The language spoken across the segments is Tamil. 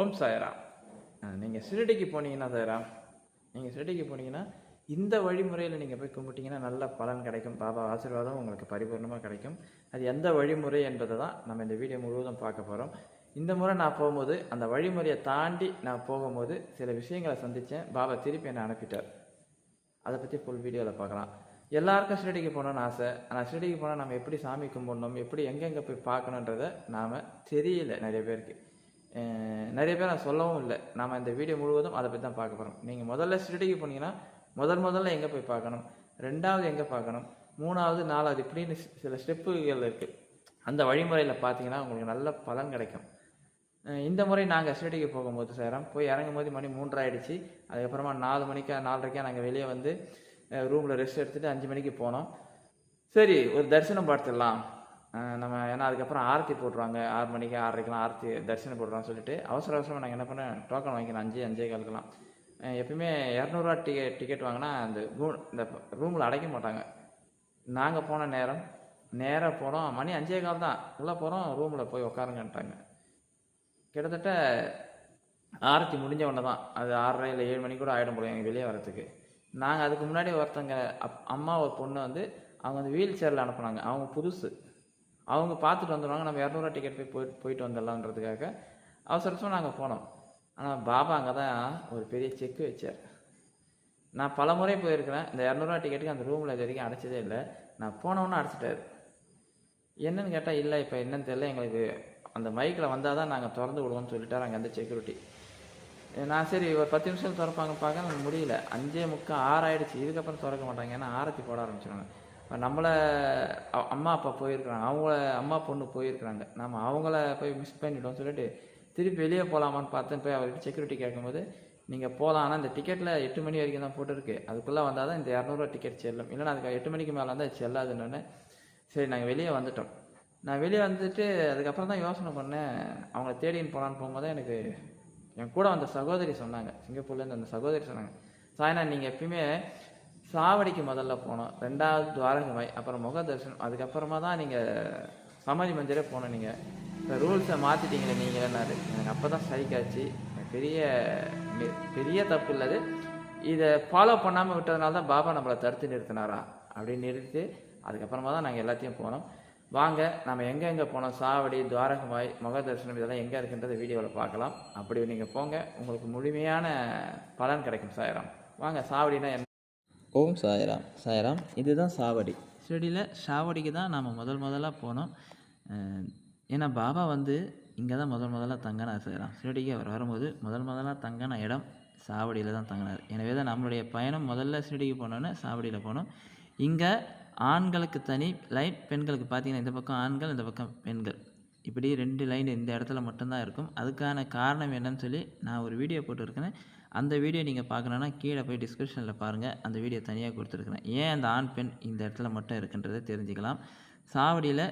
ஓம் சாயராம். நீங்கள் சிறுடிக்கு போனீங்கன்னா சாயராம். நீங்கள் சிறுடிக்கு போனீங்கன்னா இந்த வழிமுறையில் நீங்கள் போய் கும்பிட்டீங்கன்னா நல்ல பலன் கிடைக்கும். பாபா ஆசீர்வாதம் உங்களுக்கு பரிபூர்ணமாக கிடைக்கும். அது எந்த வழிமுறை என்பதை தான் நம்ம இந்த வீடியோ முழுவதும் பார்க்க போகிறோம் இந்த முறை நான் போகும்போது அந்த வழிமுறையை தாண்டி நான் போகும்போது சில விஷயங்களை சந்தித்தேன். பாபா திருப்பி என்னை அனுப்பிட்டார். அதை பற்றி ஃபுல் வீடியோவில் பார்க்கலாம். எல்லாருக்கும் ஷிரடிக்கு போகணும்னு ஆசை. ஆனால் ஷிரடிக்கு போனால் நம்ம எப்படி சாமி கும்பிடணும் எப்படி எங்கெங்கே போய் பார்க்கணுன்றதை நாம் தெரியல நிறைய பேருக்கு. நிறைய பேர் நான் சொல்லவும் இல்லை. நாம் இந்த வீடியோ முழுவதும் அதை பற்றி தான் பார்க்க போகிறோம் நீங்கள் முதல்ல ஸ்டடிக்கு போனீங்கன்னா முதல் முதல்ல எங்கே போய் பார்க்கணும்? ரெண்டாவது எங்கே பார்க்கணும்? மூணாவது நாலாவது இப்படின்னு சில ஸ்டெப்புகள் இருக்குது அந்த வழிமுறையில் பார்த்தீங்கன்னா உங்களுக்கு நல்ல பலன் கிடைக்கும். இந்த முறை நாங்கள் ஷிரடிக்கு போகும்போது சேரம் போய் இறங்கும் போது மணி மூன்றாயிடுச்சு. அதுக்கப்புறமா நாலு மணிக்கா நாலரைக்கா நாங்கள் வெளியே வந்து ரூமில் ரெஸ்ட் எடுத்துகிட்டு அஞ்சு மணிக்கு போனோம். சரி ஒரு தரிசனம் பார்த்துடலாம். நம்ம ஏன்னா அதுக்கப்புறம் ஆரத்தி போட்டுருவாங்க. ஆறு மணிக்கு ஆறரைக்கெலாம் ஆரத்தி தரிசனம் போட்டுருவாங்க சொல்லிட்டு அவசர அவசரமாக நாங்கள் என்ன பண்ணேன் டோக்கன் வாங்கிக்கணும். அஞ்சு அஞ்சே காலுக்கெல்லாம். எப்பயுமே இரநூறுவா டிக்கெட் டிக்கெட் வாங்கினா அந்த ரூம் இந்த ரூமில் அடைக்க மாட்டாங்க. நாங்கள் போன நேரம் நேராக போனோம். மணி அஞ்சே கால் தான். உள்ளே போகிறோம் ரூமில் போய் உட்காருங்கன்ட்டாங்க கிட்டத்தட்ட ஆரத்தி முடிஞ்ச உடனே தான். அது ஆறரை இல்லை ஏழு மணி கூட ஆகிடும் போல எங்கள் வெளியே வரத்துக்கு நாங்கள் அதுக்கு முன்னாடி ஒருத்தங்க அப் அம்மா ஒரு பொண்ணு வந்து அவங்க வந்து வீல் சேரில் அனுப்புனாங்க. அவங்க புதுசு. அவங்க பார்த்துட்டு வந்துடுவாங்க. நம்ம இரநூறுவா டிக்கெட் போய் போயிட்டு போயிட்டு வந்துடலான்றதுக்காக. அவசரமாக நாங்கள் போனோம். ஆனால் பாபா அங்கே தான் ஒரு பெரிய செக்கு வச்சார். நான் பல முறை போயிருக்கிறேன். இந்த இரநூறுவா டிக்கெட்டுக்கு அந்த ரூமில் இது வரைக்கும் அடைச்சதே இல்லை. நான் போனவொன்னே அடைச்சிட்டாரு. என்னன்னு கேட்டால் இல்லை இப்போ என்னன்னு தெரியல எங்களுக்கு. அந்த மைக்கில் வந்தால் தான் நாங்கள் திறந்து விடுவோம்னு சொல்லிட்டார் அங்கே அந்த செக்யூரிட்டி நான் சரி ஒரு பத்து நிமிஷம் திறப்பாங்க பார்க்க முடியல. அஞ்சே முக்கால் ஆறாயிடுச்சு. இதுக்கப்புறம் திறக்க மாட்டாங்க. ஏன்னா ஆரத்தி போட ஆரம்பிச்சிருவாங்க. இப்போ நம்மளை அம்மா அப்பா போயிருக்கிறாங்க. அவங்கள அம்மா பொண்ணு போயிருக்கிறாங்க. நம்ம அவங்கள போய் மிஸ் பண்ணிட்டோம் சொல்லிட்டு திருப்பி வெளியே போகலாமான்னு பார்த்தேன் போய் அவர்கிட்ட செக்யூரிட்டி கேட்கும்போது நீங்கள் போகலாம் ஆனால் இந்த டிக்கெட்டில் எட்டு மணி வரைக்கும் தான் போட்டுருக்கு. அதுக்குள்ளே வந்தால் தான் இந்த இரநூறுவா டிக்கெட் செல்லும். இல்லைன்னா அதுக்கு எட்டு மணிக்கு மேலே வந்தால் செல்லாதுன்னு சரி நாங்கள் வெளியே வந்துட்டோம். நான் வெளியே வந்துட்டு அதுக்கப்புறம் தான் யோசனை பண்ணேன். அவங்கள தேடின்னு போகலான்னு போகும்போது எனக்கு என் கூட வந்த சகோதரி சொன்னாங்க. சிங்கப்பூர்லேருந்து அந்த சகோதரி சொன்னாங்க. சாய்னா நீங்கள் எப்பயுமே சாவடிக்கு முதல்ல போனோம். ரெண்டாவது துவாரகமாய் அப்புறம் முக தரிசனம். அதுக்கப்புறமா தான் நீங்கள் சமாதி மந்திரே போனோம் நீங்கள் இப்போ ரூல்ஸை மாற்றிட்டீங்களே நீங்கன்னாரு எனக்கு அப்போ தான் சைக்காச்சு பெரிய பெரிய தப்பு இல்லது இதை ஃபாலோ பண்ணாமல் விட்டதுனால தான் பாபா நம்மளை தடுத்து நிறுத்தினாரா? அப்படின்னு நிறுத்தி அதுக்கப்புறமா தான் நாங்கள் எல்லாத்தையும் போனோம். வாங்க நம்ம எங்கெங்கே போனோம்? சாவடி துவாரகமாய் முக தரிசனம் இதெல்லாம் எங்கே இருக்குன்றதை வீடியோவில் பார்க்கலாம். அப்படி நீங்கள் போங்க. உங்களுக்கு முழுமையான பலன் கிடைக்கும் சாயிரம். வாங்க சாவடினா என்ன? ஓம் சாய்ராம். சாய்ராம் இதுதான் சாவடி. ஷிரடியில் சாவடிக்கு தான் நாம் முதல் முதலாக போனோம். ஏன்னா பாபா வந்து இங்கே தான் முதல் முதலாக தங்கினார் சாய்ராம். ஷிரடிக்கு அவர் வரும்போது முதல் முதலாக தங்கின இடம் சாவடியில் தான் தங்கினார். எனவே தான் நம்மளுடைய பயணம் முதல்ல ஷிரடிக்கு போனோன்னே சாவடியில் போனோம். இங்கே ஆண்களுக்கு தனி லைன் பெண்களுக்கு பார்த்தீங்கன்னா இந்த பக்கம் ஆண்கள் இந்த பக்கம் பெண்கள். இப்படி ரெண்டு லைன் இந்த இடத்துல மட்டும்தான் இருக்கும். அதுக்கான காரணம் என்னன்னு சொல்லி நான் ஒரு வீடியோ போட்டிருக்கேன் அந்த வீடியோ நீங்கள் பார்க்கணுன்னா கீழே போய் டிஸ்கிரிப்ஷனில் பாருங்கள் அந்த வீடியோ தனியாக கொடுத்துருக்குறேன். ஏன் அந்த ஆண் பெண் இந்த இடத்துல மட்டும் இருக்குன்றதை தெரிஞ்சுக்கலாம். சாவடியில்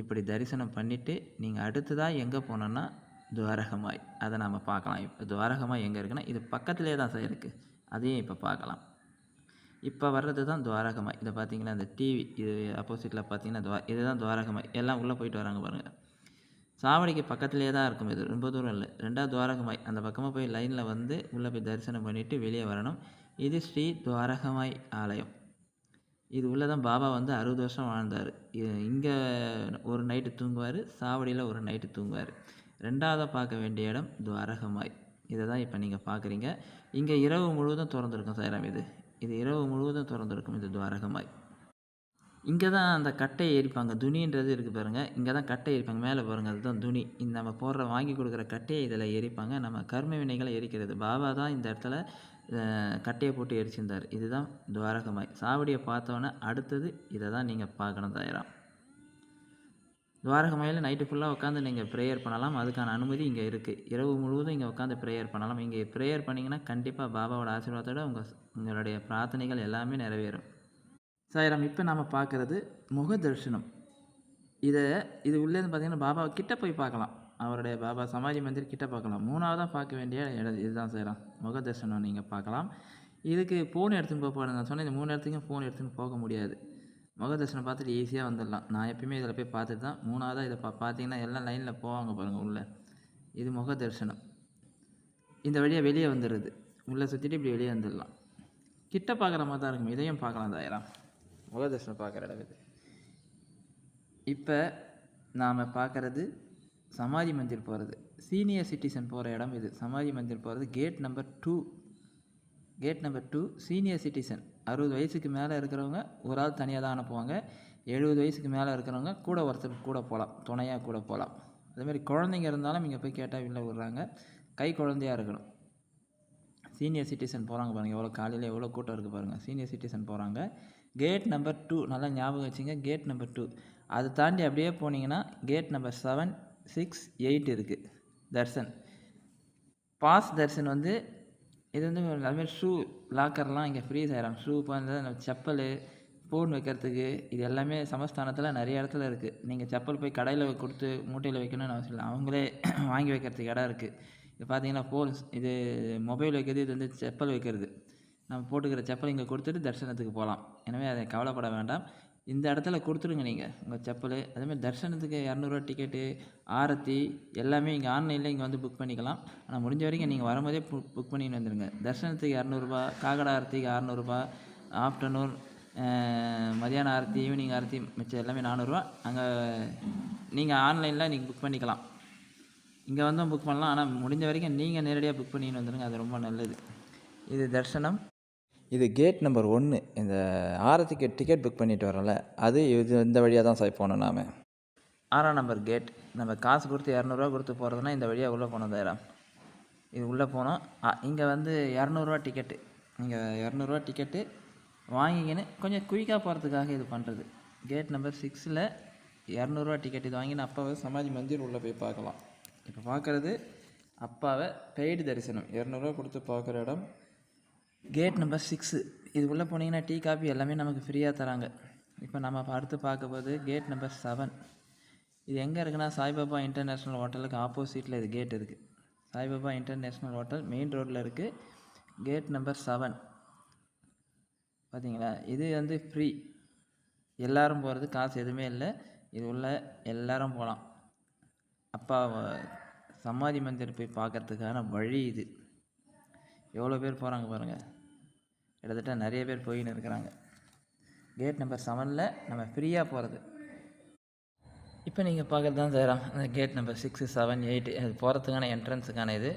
இப்படி தரிசனம் பண்ணிவிட்டு நீங்கள் அடுத்ததாக எங்கே போனோன்னா துவாரகமாய். அதை நாம் பார்க்கலாம். இப்போ துவாரகமாய் எங்கே இருக்குன்னா இது பக்கத்துலேயே தான் சார் இருக்குது அதையும் இப்போ பார்க்கலாம். இப்போ வர்றது தான் துவாரகமாய். இதை பார்த்தீங்கன்னா இந்த டிவி இது ஆப்போசிட்டில் பார்த்தீங்கன்னா துவா இதுதான் துவாரகமாய். எல்லாம் உள்ளே போயிட்டு வராங்க பாருங்கள் சாவடிக்கு பக்கத்துலேயே தான் இருக்கும் இது. ரொம்ப தூரம் இல்லை. ரெண்டாவது துவாரகமாய் அந்த பக்கமாக போய் லைனில் வந்து உள்ளே போய் தரிசனம் பண்ணிவிட்டு வெளியே வரணும். இது ஸ்ரீ துவாரகமாய் ஆலயம். இது உள்ளே தான் பாபா வந்து அறுபது வருஷம் வாழ்ந்தார். இங்கே ஒரு நைட்டு தூங்குவார் சாவடியில் ஒரு நைட்டு தூங்குவார். ரெண்டாவதாக பார்க்க வேண்டிய இடம் துவாரகமாய். இதை தான் இப்போ நீங்கள் பார்க்குறீங்க இங்கே இரவு முழுவதும் திறந்துருக்கும் சாய்ராம் இது. இது இரவு முழுவதும் திறந்துருக்கும் இது துவாரகமாய். இங்கே தான் அந்த கட்டையை எரிப்பாங்க. துணின்றது இருக்குது பாருங்கள் இங்கே தான் கட்டை எரிப்பாங்க. மேலே பாருங்கள் அதுதான் துணி. இந்த நம்ம போடுற வாங்கி கொடுக்குற கட்டையை இதில் எரிப்பாங்க. நம்ம கர்ம வினைகளை எரிக்கிறது. பாபா தான் இந்த இடத்துல கட்டையை போட்டு எரிச்சிருந்தார். இதுதான் துவாரகமாய். சாவடியை பார்த்தோன்னே அடுத்தது இதை தான் நீங்கள் பார்க்கணும் தயாராக துவாரகமாயில் நைட்டு ஃபுல்லாக உட்காந்து நீங்கள் ப்ரேயர் பண்ணலாம். அதுக்கான அனுமதி இங்கே இருக்குது இரவு முழுவதும் இங்கே உட்காந்து ப்ரேயர் பண்ணலாம். இங்கே ப்ரேயர் பண்ணிங்கன்னா கண்டிப்பாக பாபாவோட ஆசீர்வாதத்தோட உங்கள் உங்களுடைய பிரார்த்தனைகள் எல்லாமே நிறைவேறும். சாயிரம் இப்போ நாம் பார்க்குறது முக தரிசனம் இதை இது உள்ளேருந்து பார்த்தீங்கன்னா பாபா கிட்ட போய் பார்க்கலாம் அவருடைய பாபா சமாஜி மந்திர் கிட்ட பார்க்கலாம் மூணாவதாக பார்க்க வேண்டிய இடம் இதுதான் சாயிரம். முக தரிசனம் நீங்கள் பார்க்கலாம் இதுக்கு ஃபோன் எடுத்துன்னு போக நான் சொன்னேன் இந்த மூணு இடத்துக்கும் ஃபோன் எடுத்துன்னு போக முடியாது. முக தரிசனம் பார்த்துட்டு ஈஸியாக வந்துடலாம். நான் எப்பயுமே இதில் போய் பார்த்துட்டு தான் மூணாவதாக இதை பா பார்த்தீங்கன்னா எல்லாம் லைனில் போவாங்க பாருங்கள் உள்ளே. இது முக தரிசனம் இந்த வழியாக வெளியே வந்துடுது உள்ளே சுற்றிட்டு இப்படி வெளியே வந்துடலாம். கிட்ட பார்க்குற மாதிரி தான் இருக்கும். இதையும் பார்க்கலாம் தாயிரம் முகதர்ஷனம் பார்க்குற இடம் இது இப்போ நாம் பார்க்குறது சமாதி மந்திர் போகிறது சீனியர் சிட்டிசன் போகிற இடம் இது. சமாதி மந்திர் போகிறது gate number two gate number two senior citizen அறுபது வயசுக்கு மேலே இருக்கிறவங்க ஒரு ஆள் தனியாக தான் அனுப்புவாங்க. எழுபது வயசுக்கு மேலே இருக்கிறவங்க கூட ஒருத்தர் கூட போகலாம் துணையாக கூட போகலாம் அதேமாதிரி குழந்தைங்க இருந்தாலும் இங்கே போய் கேட்டால் வெளில விடுறாங்க. கை குழந்தையாக இருக்கணும். சீனியர் சிட்டிசன் போகிறாங்க பாருங்கள் எவ்வளோ காலையில் எவ்வளோ கூட்டம் இருக்குது பாருங்கள் சீனியர் சிட்டிசன் போகிறாங்க கேட் நம்பர் டூ நல்லா ஞாபகம் வச்சுங்க கேட் நம்பர் டூ அதை தாண்டி அப்படியே போனீங்கன்னா gate number seven six eight இருக்குது தர்சன். பாஸ் தர்சன் வந்து இது வந்து அதுமாதிரி ஷூ லாக்கர்லாம் இங்கே ஃப்ரீஸ் ஆகிடும் ஷூ வந்து செப்பல் ஃபோன் வைக்கிறதுக்கு இது எல்லாமே சமஸ்தானத்தில் நிறைய இடத்துல இருக்குது நீங்கள் செப்பல் போய் கடையில் கொடுத்து மூட்டையில் வைக்கணும்னு அவசியம் இல்லை. அவங்களே வாங்கி வைக்கிறதுக்கு இடம் இருக்குது இது பார்த்தீங்கன்னா ஃபோன் இது மொபைல் வைக்கிறது இது வந்து செப்பல் வைக்கிறது. நம்ம போட்டுக்கிற செப்பல் இங்கே கொடுத்துட்டு தரிசனத்துக்கு போகலாம் எனவே அதை கவலைப்பட வேண்டாம். இந்த இடத்துல கொடுத்துருங்க நீங்கள் உங்கள் செப்பல் அதேமாதிரி தரிசனத்துக்கு இரநூறுவா டிக்கெட்டு ஆரத்தி எல்லாமே இங்கே ஆன்லைனில் இங்கே வந்து புக் பண்ணிக்கலாம். ஆனால் முடிஞ்ச வரைக்கும் நீங்கள் வரும்போதே புக் புக் பண்ணின்னு வந்துடுங்க தரிசனத்துக்கு இரநூறுபா காகடா ஆரத்திக்கு அறநூறுபா ஆஃப்டர்நூன் மதியான ஆரத்தி ஈவினிங் ஆரத்தி மிச்சம் எல்லாமே நானூறுரூவா அங்கே நீங்கள் ஆன்லைனில் நீங்கள் புக் பண்ணிக்கலாம். இங்கே வந்தும் புக் பண்ணலாம். ஆனால் முடிஞ்ச வரைக்கும் நீங்கள் நேரடியாக புக் பண்ணின்னு வந்துடுங்க அது ரொம்ப நல்லது. இது தர்சனம். இது கேட் நம்பர் ஒன்று இந்த ஆரத்திக்கு டிக்கெட் புக் பண்ணிட்டு வரோம்ல அது இது இந்த வழியாக தான் சார் போகணும் நாம். ஆறாம் நம்பர் கேட் நம்ம காசு கொடுத்து இரநூறுவா கொடுத்து போகிறதுனா இந்த வழியாக உள்ளே போனோம் தாயிரம் இது உள்ளே போனோம். இங்கே வந்து இரநூறுவா டிக்கெட்டு நீங்கள் இரநூறுவா டிக்கெட்டு வாங்கிக்கின்னு கொஞ்சம் குயிக்காக போகிறதுக்காக இது பண்ணுறது கேட் நம்பர் சிக்ஸில் இரநூறுவா டிக்கெட் இது வாங்கின்னு அப்பாவை சமாதி மந்திர் உள்ளே போய் பார்க்கலாம். இப்போ பார்க்குறது அப்பாவை பெய்டு தரிசனம். இரநூறுவா கொடுத்து பார்க்குற இடம் கேட் நம்பர் சிக்ஸு இது உள்ளே போனீங்கன்னா டீ காஃபி எல்லாமே நமக்கு ஃப்ரீயாக தராங்க. இப்போ நம்ம அடுத்து பார்க்கும்போது கேட் நம்பர் செவன் இது எங்கே இருக்குன்னா சாய்பாபா இன்டர்நேஷ்னல் ஹோட்டலுக்கு ஆப்போசிட்டில் இது கேட் இருக்குது சாய்பாபா இன்டர்நேஷ்னல் ஹோட்டல் மெயின் ரோட்டில் இருக்குது கேட் நம்பர் செவன் பார்த்தீங்களா இது வந்து ஃப்ரீ எல்லோரும் போகிறது காசு எதுவுமே இல்லை. இது உள்ள எல்லோரும் போகலாம் அப்பா சமாதி மந்திர் போய் பார்க்கறதுக்கான வழி இது. எவ்வளோ பேர் போகிறாங்க பாருங்கள் கிட்டத்தட்ட நிறைய பேர் போயின்னு இருக்கிறாங்க. கேட் நம்பர் செவனில் நம்ம ஃப்ரீயாக போகிறது இப்போ நீங்கள் பார்க்குறது தான் சேரம் அந்த gate number six seven eight அது போகிறதுக்கான என்ட்ரன்ஸுக்கான இது.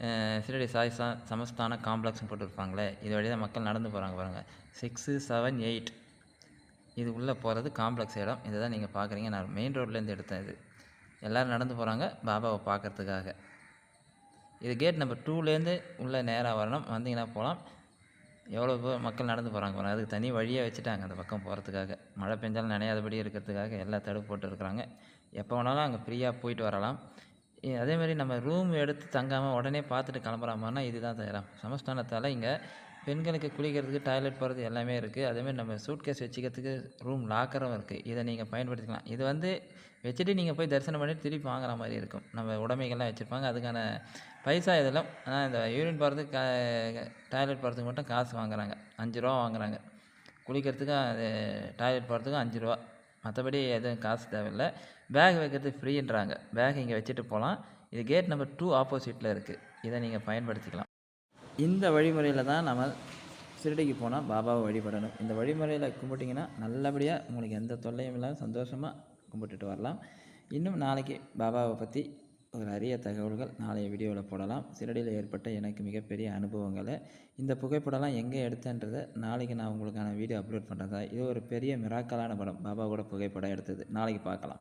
அஹ், சாய் சா சமஸ்தான காம்ப்ளெக்ஸ்னு போட்டுருப்பாங்களே இது வழியாக தான் மக்கள் நடந்து போகிறாங்க பாருங்கள் சிக்ஸு செவன் எயிட் இது உள்ளே போகிறது காம்ப்ளெக்ஸ் இடம். இதை தான் நீங்கள் பார்க்குறீங்க. நான் மெயின் ரோட்லேருந்து எடுத்தேன் இது. எல்லோரும் நடந்து போகிறாங்க பாபாவை பார்க்கறதுக்காக. இது கேட் நம்பர் டூலேருந்து உள்ளே நேராக வரணும். வந்தீங்கன்னா போகலாம். எவ்வளோ பேர் மக்கள் நடந்து போகிறாங்க பாருங்க. அதுக்கு தனி வழியாக வச்சுட்டாங்க அந்த பக்கம் போகிறதுக்காக மழை பெஞ்சாலும் நனையாதபடி இருக்கிறதுக்காக எல்லா தடுப்பு போட்டு இருக்கிறாங்க எப்போ வேணாலும் அங்கே ஃப்ரீயாக போயிட்டு வரலாம். அதேமாதிரி அதே மாதிரி நம்ம ரூம் எடுத்து தங்காமல் உடனே பார்த்துட்டு கிளம்புற மாதிரினா இதுதான் தயாரம். சமஸ்தானத்தால் இங்கே பெண்களுக்கு குளிக்கிறதுக்கு டாய்லெட் போகிறது எல்லாமே இருக்குது அதேமாதிரி நம்ம சூட்கேஸ் வச்சுக்கிறதுக்கு ரூம் லாக்கரும் இருக்குது இதை நீங்கள் பயன்படுத்திக்கலாம். இது வந்து வச்சுட்டு நீங்கள் போய் தரிசனம் பண்ணிட்டு திருப்பி வாங்குற மாதிரி இருக்கும். நம்ம உடமைகள்லாம் வச்சுருப்பாங்க. அதுக்கான பைசா இதெல்லாம் ஆனால் இந்த யூரின் போகிறதுக்கு கா டாய்லெட் போகிறதுக்கு மட்டும் காசு வாங்குறாங்க. அஞ்சு ரூபா வாங்குறாங்க. குளிக்கிறதுக்கும் அது டாய்லெட் போகிறதுக்கும் அஞ்சு ரூபா. மற்றபடி எதுவும் காசு தேவையில்லை. பேக் வைக்கிறது ஃப்ரீன்றாங்க பேக் இங்கே வச்சுட்டு போகலாம் இது கேட் நம்பர் டூ ஆப்போசிட்டில் இருக்குது இதை நீங்கள் பயன்படுத்திக்கலாம். இந்த வழிமுறையில் தான் நம்ம சிறுடிக்கு போனால் பாபாவை வழிபடணும். இந்த வழிமுறையில் கும்பிட்டிங்கன்னா நல்லபடியாக உங்களுக்கு எந்த தொல்லையும் இல்லாமல் சந்தோஷமாக கும்பிட்டுட்டு வரலாம். இன்னும் நாளைக்கு பாபாவை பற்றி ஒரு அரிய தகவல்கள் நாளைய வீடியோவில் போடலாம். சிறடியில் ஏற்பட்ட எனக்கு மிகப்பெரிய அனுபவங்களை இந்த புகைப்படம்லாம் எங்கே எடுத்தேன்றதை நாளைக்கு நான் உங்களுக்கான வீடியோ அப்லோட் பண்ணுறதா இது ஒரு பெரிய மிராக்கலான படம். பாபாவோட புகைப்படம் எடுத்தது. நாளைக்கு பார்க்கலாம்.